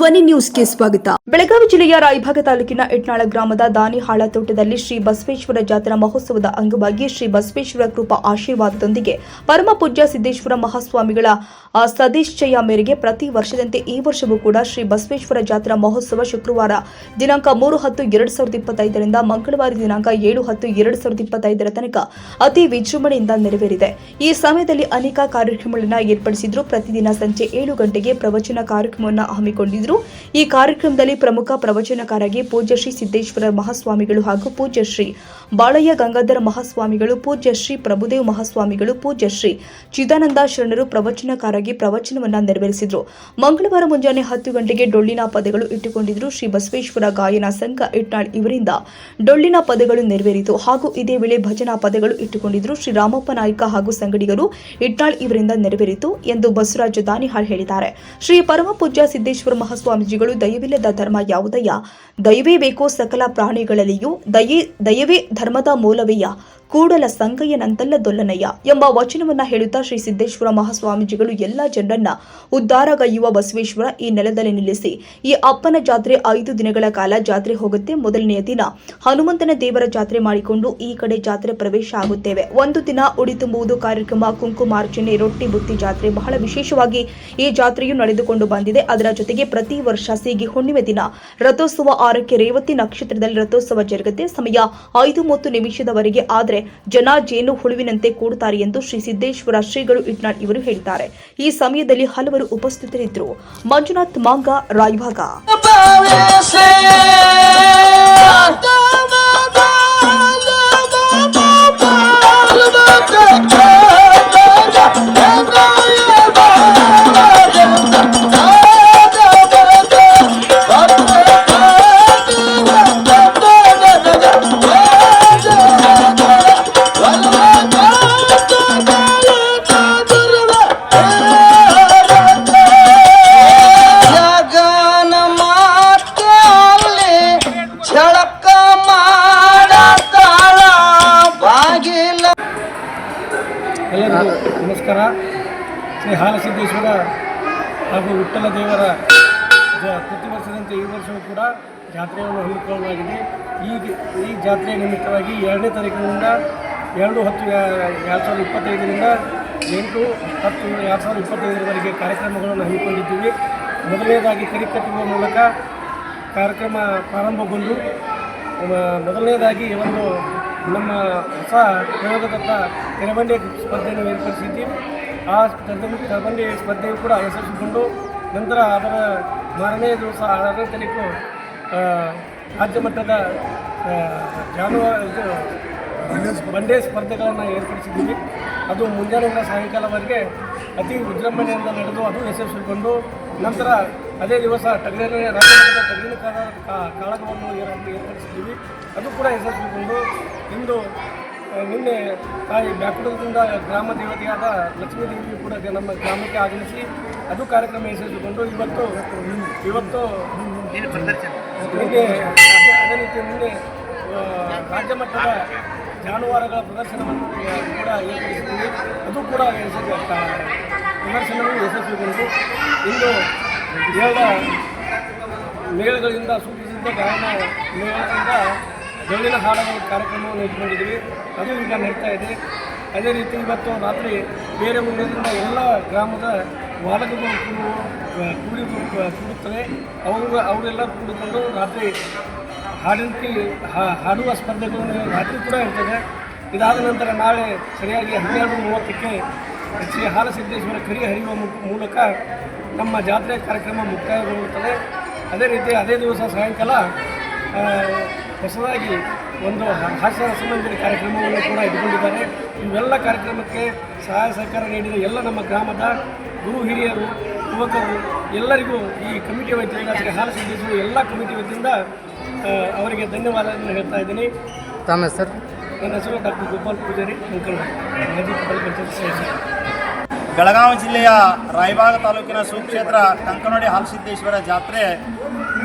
ಧ್ವನಿ ನ್ಯೂಸ್ಗೆ ಸ್ವಾಗತ. ಬೆಳಗಾವಿ ಜಿಲ್ಲೆಯ ರಾಯಭಾಗ ತಾಲೂಕಿನ ಇಟ್ನಾಳ ಗ್ರಾಮದ ದಾನಿಹಾಳ ತೋಟದಲ್ಲಿ ಶ್ರೀ ಬಸವೇಶ್ವರ ಜಾತ್ರಾ ಮಹೋತ್ಸವದ ಅಂಗವಾಗಿ ಶ್ರೀ ಬಸವೇಶ್ವರ ಕೃಪಾ ಆಶೀರ್ವಾದದೊಂದಿಗೆ ಪರಮ ಪೂಜ್ಯ ಸಿದ್ದೇಶ್ವರ ಮಹಾಸ್ವಾಮಿಗಳ ಸದಿಶ್ಚಯ ಮೇರೆಗೆ ಪ್ರತಿ ವರ್ಷದಂತೆ ಈ ವರ್ಷವೂ ಕೂಡ ಶ್ರೀ ಬಸವೇಶ್ವರ ಜಾತ್ರಾ ಮಹೋತ್ಸವ ಶುಕ್ರವಾರ, ದಿನಾಂಕ ಮೂರು ಹತ್ತು ಎರಡು ಸಾವಿರದ ಇಪ್ಪತ್ತೈದರಿಂದ ಮಂಗಳವಾರ ದಿನಾಂಕ ಏಳು ಹತ್ತು ಎರಡು ಸಾವಿರದ ಇಪ್ಪತ್ತೈದರ ತನಕ ಅತಿ ವಿಜೃಂಭಣೆಯಿಂದ ನೆರವೇರಿದೆ. ಈ ಸಮಯದಲ್ಲಿ ಅನೇಕ ಕಾರ್ಯಕ್ರಮಗಳನ್ನು ಏರ್ಪಡಿಸಿದ್ರು. ಪ್ರತಿದಿನ ಸಂಜೆ ಏಳು ಗಂಟೆಗೆ ಪ್ರವಚನ ಕಾರ್ಯಕ್ರಮವನ್ನು ಹಮ್ಮಿಕೊಂಡಿದ್ರು. ಈ ಕಾರ್ಯಕ್ರಮದಲ್ಲಿ ಪ್ರಮುಖ ಪ್ರವಚನಕಾರರಾಗಿ ಪೂಜ್ಯ ಶ್ರೀ ಸಿದ್ದೇಶ್ವರ ಮಹಾಸ್ವಾಮಿಗಳು ಹಾಗೂ ಪೂಜ್ಯಶ್ರೀ ಬಾಳಯ್ಯ ಗಂಗಾಧರ ಮಹಾಸ್ವಾಮಿಗಳು, ಪೂಜ್ಯ ಶ್ರೀ ಪ್ರಭುದೇವ್ ಮಹಾಸ್ವಾಮಿಗಳು ಪೂಜ್ಯಶ್ರೀ ಚಿದಾನಂದ ಶರಣರು ಪ್ರವಚನಕಾರಾಗಿ ಪ್ರವಚನವನ್ನು ನೆರವೇರಿಸಿದರು. ಮಂಗಳವಾರ ಮುಂಜಾನೆ ಹತ್ತು ಗಂಟೆಗೆ ಡೊಳ್ಳಿನ ಪದಗಳು ಇಟ್ಟುಕೊಂಡಿದ್ರು ಶ್ರೀ ಬಸವೇಶ್ವರ ಗಾಯನ ಸಂಘ ಇಟ್ನಾಳ್ ಇವರಿಂದ ಡೊಳ್ಳಿನ ಪದಗಳು ನೆರವೇರಿತು. ಹಾಗೂ ಇದೇ ವೇಳೆ ಭಜನಾ ಪದಗಳು ಇಟ್ಟುಕೊಂಡಿದ್ರು ಶ್ರೀ ರಾಮಪ್ಪ ನಾಯ್ಕ ಹಾಗೂ ಸಂಗಡಿಗರು ಇಟ್ನಾಳ್ ಇವರಿಂದ ನೆರವೇರಿತು ಎಂದು ಬಸವರಾಜ ದಾನಿಹಾಳ್ ಹೇಳಿದ್ದಾರೆ. ಶ್ರೀ ಪರಮಪೂಜ್ಯ ಸಿದ್ದೇಶ್ವರ ಸಿದ್ದೇಶ್ವರ ಮಹಾಸ್ವಾಮೀಜಿಗಳು ದಯವಿಲ್ಲದ ಧರ್ಮ ಯಾವುದಯ್ಯ? ದಯವೇ ಬೇಕೋ ಸಕಲ ಪ್ರಾಣಿಗಳಲ್ಲಿಯೂ ದಯೆ ದಯವೇ ಧರ್ಮದ ಮೂಲವಯ್ಯ ಕೂಡಲ ಸಂಗಯ್ಯನಂತಲ್ಲ ದೊಲ್ಲನಯ್ಯ ಎಂಬ ವಚನವನ್ನ ಹೇಳುತ್ತಾ ಶ್ರೀ ಸಿದ್ದೇಶ್ವರ ಮಹಾಸ್ವಾಮೀಜಿಗಳು ಎಲ್ಲ ಜನರನ್ನ ಉದ್ದಾರಗೈಯುವ ಬಸವೇಶ್ವರ ಈ ನೆಲದಲ್ಲಿ ನಿಲ್ಲಿಸಿ, ಈ ಅಪ್ಪನ ಜಾತ್ರೆ ಐದು ದಿನಗಳ ಕಾಲ ಜಾತ್ರೆ ಹೋಗುತ್ತೆ. ಮೊದಲನೆಯ ದಿನ ಹನುಮಂತನ ದೇವರ ಜಾತ್ರೆ ಮಾಡಿಕೊಂಡು ಈ ಕಡೆ ಜಾತ್ರೆ ಪ್ರವೇಶ ಆಗುತ್ತೇವೆ. ಒಂದು ದಿನ ಉಡಿ ತುಂಬುವುದು ಕಾರ್ಯಕ್ರಮ ಕುಂಕುಮಾರ್ಚನೆ ರೊಟ್ಟಿ ಬುತ್ತಿ ಜಾತ್ರೆ ಬಹಳ ವಿಶೇಷವಾಗಿ ಈ ಜಾತ್ರೆಯು ನಡೆದುಕೊಂಡು ಬಂದಿದೆ. ಅದರ ಜೊತೆಗೆ ಪ್ರತಿ ವರ್ಷ ಸೀಗಿ ಹುಣ್ಣಿಮೆ ದಿನ ರಥೋತ್ಸವ ಆರಕ್ಕೆ ರೇವತಿ ನಕ್ಷತ್ರದಲ್ಲಿ ರಥೋತ್ಸವ ಜರುಗುತ್ತೆ. ಸಮಯ ಐದು ಮೂವತ್ತು ನಿಮಿಷದವರೆಗೆ, ಆದರೆ ಜನ ಜೇನು ಹುಳುವಿನಂತೆ ಕೂಡುತ್ತಾರೆ ಎಂದು ಶ್ರೀ ಸಿದ್ದೇಶ್ವರ ಶ್ರೀಗಳು ಇಟ್ನಾಳ್ ಇವರು ಹೇಳಿದ್ದಾರೆ. ಈ ಸಮಯದಲ್ಲಿ ಹಲವರು ಉಪಸ್ಥಿತರಿದ್ದರು. ಮಂಜುನಾಥ್ ಮಾಂಗ, ರಾಯಭಾಗ. ಎಲ್ಲರಿಗೂ ನಮಸ್ಕಾರ. ಶ್ರೀ ಹಾಲಸಿದ್ದೇಶ್ವರ ಹಾಗೂ ವಿಠಲ ದೇವರ ಪ್ರತಿ ವರ್ಷದಂತೆ ಈ ವರ್ಷವೂ ಕೂಡ ಜಾತ್ರೆಯನ್ನು ಹಮ್ಮಿಕೊಳ್ಳಲಾಗಿದೆ. ಈ ಈ ಜಾತ್ರೆಯ ನಿಮಿತ್ತವಾಗಿ ಎರಡನೇ ತಾರೀಕಿನಿಂದ ಎರಡು ಹತ್ತು ಎರಡು ಸಾವಿರದ ಇಪ್ಪತ್ತೈದರಿಂದ ಎಂಟು, ಹತ್ತು, ಎರಡು ಸಾವಿರದ ಇಪ್ಪತ್ತೈದರವರೆಗೆ ಕಾರ್ಯಕ್ರಮಗಳನ್ನು ಹಮ್ಮಿಕೊಂಡಿದ್ದೀವಿ. ಮೊದಲನೇದಾಗಿ ಕರಿ ಕಟ್ಟುವ ಮೂಲಕ ಕಾರ್ಯಕ್ರಮ ಪ್ರಾರಂಭಗೊಂಡು ಮೊದಲನೇದಾಗಿ ಒಂದು ನಮ್ಮ ಹೊಸ ಪ್ರಯೋಗದತ್ತ ತೆರಬಂಡಿ ಸ್ಪರ್ಧೆಯನ್ನು ಏರ್ಪಡಿಸಿದ್ದೀವಿ. ಆ ತೆರಬಂಡಿ ಸ್ಪರ್ಧೆಯು ಕೂಡ ಯಶಸ್ವಿಗೊಂಡು ನಂತರ ಅದರ ಮಾರನೇ ದಿವಸ ಆರನೇ ತಾರೀಕು ರಾಜ್ಯ ಮಟ್ಟದ ಜಾನುವಾರು ಇದು, ಬಂಡೆ ಸ್ಪರ್ಧೆಗಳನ್ನು ಏರ್ಪಡಿಸಿದ್ದೀವಿ. ಅದು ಮುಂಜಾನೆಯಿಂದ ಸಾಯಂಕಾಲವರೆಗೆ ಅತಿ ವಿಜೃಂಭಣೆಯಿಂದ ನಡೆದು ಅದು ಯಶಸ್ವಿಗೊಂಡು ನಂತರ ಅದೇ ದಿವಸ ಟಗರಿನ ರಾಜ್ಯದ ಟಗರಿನ ಕಾಳಗವನ್ನು ಏರ್ಪಡಿಸಿದ್ದೀವಿ. ಅದು ಕೂಡ ಯಶಸ್ವಿಗೊಂಡು ಇಂದು ನಿನ್ನೆ ತಾಯಿ ಬ್ಯಾಕುಡದಿಂದ ಗ್ರಾಮ ದೇವತೆಯಾದ ಲಕ್ಷ್ಮೀ ದೇವಿಯು ಕೂಡ ನಮ್ಮ ಗ್ರಾಮಕ್ಕೆ ಆಗಮಿಸಿ ಅದು ಕಾರ್ಯಕ್ರಮ ಯಶಸ್ವಿಗೊಂಡು ಇವತ್ತು ಇವತ್ತು ನಿನ್ನೆ ಅದೇ ರೀತಿ ನಿನ್ನೆ ರಾಜ್ಯ ಮಟ್ಟದ ಜಾನುವಾರುಗಳ ಪ್ರದರ್ಶನವನ್ನು ಕೂಡ ಏರ್ಪಡಿಸಿದ್ದೀವಿ. ಅದು ಕೂಡ ಯಶಸ್ವಿ ಪ್ರದರ್ಶನವನ್ನು ಪ್ರದರ್ಶನವು ಯಶಸ್ವಿಗೊಂಡು ಇಂದು ಏಳ ಮೇಳಗಳಿಂದ ಸೂಚಿಸಿದ್ದ ಗಾಯನ ಮೇಳದಿಂದ ಡೊಳ್ಳಿನ ಹಾಡುಗಳ ಕಾರ್ಯಕ್ರಮವನ್ನು ಇಟ್ಕೊಂಡಿದ್ದೀವಿ ಅದು ಈಗ ನಡೀತಾ ಇದೆ. ಅದೇ ರೀತಿ ಇವತ್ತು ರಾತ್ರಿ ಬೇರೆ ಊರಿನಿಂದ ಎಲ್ಲ ಗ್ರಾಮದ ಬಾಲಕರು ಕೂಡಿ ಕೂಡುತ್ತವೆ. ಅವರು ಅವರೆಲ್ಲ ಕೂಡಿಕೊಂಡು ರಾತ್ರಿ ಹಾಡಿನ ಹಾ- ಹಾಡುವ ಸ್ಪರ್ಧೆಗಳನ್ನು ರಾತ್ರಿ ಕೂಡ ಇರ್ತದೆ. ಇದಾದ ನಂತರ ನಾಳೆ ಸರಿಯಾಗಿ ಹನ್ನೆರಡು ಮೂವತ್ತಕ್ಕೆ ಶ್ರೀ ಹಾಲಸಿದ್ದೇಶ್ವರ ಕರಿ ಹರಿಯುವ ಮೂಲಕ ನಮ್ಮ ಜಾತ್ರೆ ಕಾರ್ಯಕ್ರಮ ಮುಕ್ತಾಯಗೊಳ್ಳುತ್ತದೆ. ಅದೇ ರೀತಿ ಅದೇ ದಿವಸ ಸಾಯಂಕಾಲ ಹೊಸದಾಗಿ ಒಂದು ಹಾಸ್ಯ ಸಂಬಂಧಿತ ಕಾರ್ಯಕ್ರಮವನ್ನು ಕೂಡ ಇಟ್ಟುಕೊಂಡಿದ್ದಾರೆ ಇವೆಲ್ಲ ಕಾರ್ಯಕ್ರಮಕ್ಕೆ ಸಹಾಯ ಸಹಕಾರ ನೀಡಿದ ಎಲ್ಲ ನಮ್ಮ ಗ್ರಾಮದ ಗುರು ಹಿರಿಯರು ಯುವಕರು ಎಲ್ಲರಿಗೂ ಈ ಕಮಿಟಿ ವತಿಯಿಂದ ಶ್ರೀ ಸಿದ್ಧಿಸಿದ ಎಲ್ಲ ಕಮಿಟಿ ವತಿಯಿಂದ ಅವರಿಗೆ ಧನ್ಯವಾದಗಳನ್ನು ಹೇಳ್ತಾ ಇದ್ದೀನಿ. ತಮ್ಮ ಹೆಸರು? ನನ್ನ ಹೆಸರು ಡಾಕ್ಟರ್ ಗೋಪಾಲ್ ಪೂಜಾರಿ ಅಂಕಲ್ ಮಾಜಿ ಪಂಚಾಯತ್ ಸದಸ್ಯ. ಬೆಳಗಾವಿ ಜಿಲ್ಲೆಯ ರಾಯಬಾಗ ತಾಲೂಕಿನ ಸುಕ್ಷೇತ್ರ ಕಂಕನೋಡಿ ಹಾಲಸಿದ್ದೇಶ್ವರ ಜಾತ್ರೆ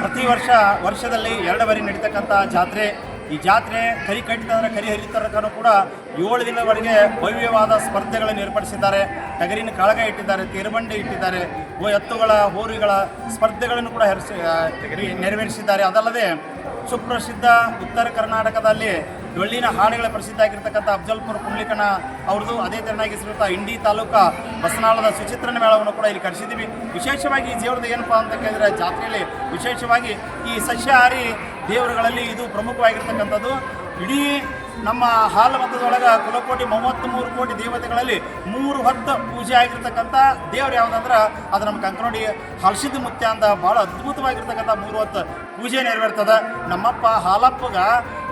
ಪ್ರತಿ ವರ್ಷ ವರ್ಷದಲ್ಲಿ ಎರಡು ಬಾರಿ ನಡೀತಕ್ಕಂಥ ಜಾತ್ರೆ. ಈ ಜಾತ್ರೆ ಕರಿ ಕಟ್ಟಿದಂದ್ರೆ ಕರಿ ಹರಿತರಕನು ಕೂಡ ಏಳು ದಿನದವರೆಗೆ ಭವ್ಯವಾದ ಸ್ಪರ್ಧೆಗಳನ್ನು ಏರ್ಪಡಿಸಿದ್ದಾರೆ. ಟಗರಿನ ಕಾಳಗ ಇಟ್ಟಿದ್ದಾರೆ, ತೇರುಬಂಡಿ ಇಟ್ಟಿದ್ದಾರೆ ಎತ್ತುಗಳ, ಹೋರಿಗಳ ಸ್ಪರ್ಧೆಗಳನ್ನು ಕೂಡ ನೆರವೇರಿಸಿದ್ದಾರೆ. ಅದಲ್ಲದೆ ಸುಪ್ರಸಿದ್ಧ ಉತ್ತರ ಕರ್ನಾಟಕದಲ್ಲಿ ಡೊಳ್ಳಿನ ಹಾಡುಗಳ ಪ್ರಸಿದ್ಧ ಆಗಿರ್ತಕ್ಕಂಥ ಅಫ್ಜಲ್ಪುರ ಕುಂಬ್ಲಿಕಣ ಅವ್ರದ್ದು ಅದೇ ತೆರನಾಗಿ ಸಿಗುತ್ತಾ ಇಂಡಿ ತಾಲೂಕಾ ಬಸನಾಳದ ಸುಚಿತ್ರನ ಮೇಳವನ್ನು ಕೂಡ ಇಲ್ಲಿ ಕರೆಸಿದ್ದೀವಿ. ವಿಶೇಷವಾಗಿ ಈ ದೇವ್ರದ್ದು ಏನಪ್ಪ ಅಂತ ಕೇಳಿದ್ರೆ ಜಾತ್ರೆಯಲ್ಲಿ ವಿಶೇಷವಾಗಿ ಈ ಸಸ್ಯಾಹಾರಿ ದೇವರುಗಳಲ್ಲಿ ಇದು ಪ್ರಮುಖವಾಗಿರ್ತಕ್ಕಂಥದ್ದು. ಇಡೀ ನಮ್ಮ ಹಾಲ ಮತದೊಳಗೆ ಕುಲಕೋಟಿ ಮೂವತ್ತ್ಮೂರು ಕೋಟಿ ದೇವತೆಗಳಲ್ಲಿ ಮೂರು ಹೊತ್ತು ಪೂಜೆ ಆಗಿರ್ತಕ್ಕಂಥ ದೇವ್ರು ಯಾವುದಂದ್ರೆ ಅದು ನಮ್ಮ ಕಂಕನೋಡಿ ಹಲಸಿದ ಮುತ್ಯ ಅಂತ ಭಾಳ ಅದ್ಭುತವಾಗಿರ್ತಕ್ಕಂಥ ಮೂರು ಹೊತ್ತು ಪೂಜೆ ನೆರವೇರ್ತದೆ. ನಮ್ಮಪ್ಪ ಹಾಲಪ್ಪಗ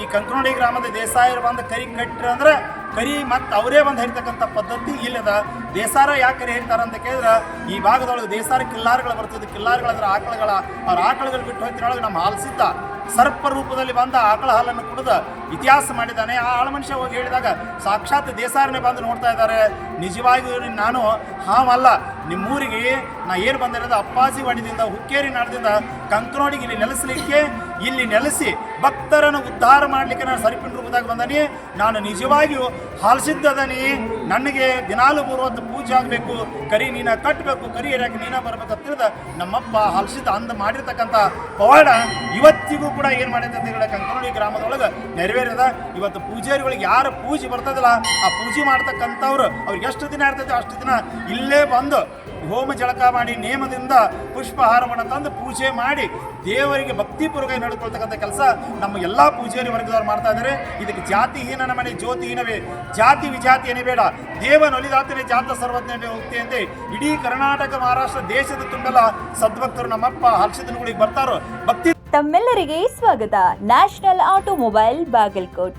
ಈ ಕಂಕನೋಡಿ ಗ್ರಾಮದ ದೇಸಾಯರು ಬಂದು ಕರಿ ಕಟ್ಟಿರ ಅಂದ್ರೆ ಕರಿ ಮತ್ತು ಅವರೇ ಬಂದು ಹೇಳ್ತಕ್ಕಂಥ ಪದ್ಧತಿ ಇಲ್ಲದ. ದೇಸಾರ ಯಾಕೆ ಕರಿ ಹೇಳ್ತಾರೆ ಅಂತ ಕೇಳಿದ್ರೆ, ಈ ಭಾಗದೊಳಗೆ ದೇಸಾರ ಕಿಲ್ಲಾರ್ಗಳು ಬರ್ತದೆ. ಕಿಲ್ಲಾರ್ಗಳಂದ್ರೆ ಆಕಳಗಳ, ಅವ್ರ ಆಕಳಗಳು ಬಿಟ್ಟು ಹೋಗ್ತಿರೊಳಗೆ ನಮ್ಮ ಹಾಲ್ಸಿದ್ದ ಸರ್ಪ ರೂಪದಲ್ಲಿ ಬಂದ ಆಕಳ ಹಾಲನ್ನು ಕುಡಿದ ಇತಿಹಾಸ ಮಾಡಿದ್ದಾನೆ. ಆ ಆಳ ಮನುಷ್ಯ ಹೋಗಿ ಹೇಳಿದಾಗ, ಸಾಕ್ಷಾತ್ ದೇಸಾರನೇ ಬಂದು ನೋಡ್ತಾ ಇದ್ದಾರೆ. ನಿಜವಾಗಿಯೂ ನಾನು ಹಾವಲ್ಲ. ನಿಮ್ಮೂರಿಗೆ ನಾ ಏನು ಬಂದಿರೋದು ಅಪ್ಪಾಜಿ ವಾಡಿದಿಂದ ಹುಕ್ಕೇರಿ ನಾಡದಿಂದ ಕಂಕನೋಡಿಗೆ ಇಲ್ಲಿ ನೆಲೆಸಲಿಕ್ಕೆ, ಇಲ್ಲಿ ನೆಲೆಸಿ ಭಕ್ತರನ್ನು ಉದ್ಧಾರ ಮಾಡಲಿಕ್ಕೆ ನಾನು ಸರಿಪಿನ ರೂಪದಾಗ ಬಂದನಿ ನಾನು ನಿಜವಾಗಿಯೂ ಹಾಲ್ಸಿದ್ದದನಿ ನನಗೆ ದಿನಾಲು ಬರುವಂಥ ಪೂಜೆ ಆಗಬೇಕು. ಕರಿ ನೀನ ಕಟ್ಟಬೇಕು ಕರಿ ಏರಿಯಾಕೆ ನೀನ ಬರಬೇಕು ಅಂತ ತಿಳಿದ ನಮ್ಮಪ್ಪ ಹಾಲ್ಸಿದ್ದ ಅಂದ ಮಾಡಿರ್ತಕ್ಕಂಥ ಪವಾಡ ಇವತ್ತಿಗೂ ಕೂಡ ಏನು ಮಾಡೈತೆ ಅಂತ ಹೇಳಿ ಕಂಕನೋಡಿ ಗ್ರಾಮದೊಳಗೆ ನೆರವೇರಿದೆ. ಇವತ್ತು ಪೂಜಾರಿಗಳಿಗೆ ಯಾರು ಪೂಜೆ ಬರ್ತದಲ್ಲ, ಆ ಪೂಜೆ ಮಾಡ್ತಕ್ಕಂಥವ್ರು ಅವ್ರಿಗೆ ಎಷ್ಟು ದಿನ ಇರ್ತೈತೆ ಅಷ್ಟು ದಿನ ಇಲ್ಲೇ ಬಂದು ಹೋಮ ಜಳಕ ಮಾಡಿ ನೇಮದಿಂದ ಪುಷ್ಪಹಾರವನ್ನು ತಂದು ಪೂಜೆ ಮಾಡಿ ದೇವರಿಗೆ ಭಕ್ತಿಪೂರ್ವಕ ನಡ್ಕೊಳ್ತಕ್ಕಂಥ ಕೆಲಸ ನಮ್ಮ ಎಲ್ಲ ಪೂಜೆಯಲ್ಲಿ ವರ್ಗದವರು ಮಾಡ್ತಾ ಇದ್ದಾರೆ ಇದಕ್ಕೆ ಜಾತಿಹೀನನ ಮನೆ ಜ್ಯೋತಿಹೀನವೇ ಜಾತಿ ವಿಜಾತಿ ಏನೇ ಬೇಡ. ದೇವನೊಲಿದಾತನೇ ಜಾತ ಸರ್ವಜ್ಞ ಹೋಗ್ತಿ ಅಂತ ಇಡೀ ಕರ್ನಾಟಕ, ಮಹಾರಾಷ್ಟ್ರ ದೇಶದ ತುಂಬೆಲ್ಲ ಸದ್ಭಕ್ತರು ನಮ್ಮಪ್ಪ ಹರ್ಷದನುಗಳಿಗೆ ಬರ್ತಾರೋ. ಭಕ್ತಿ ತಮ್ಮೆಲ್ಲರಿಗೆ ಸ್ವಾಗತ. National automobile Bagalkot.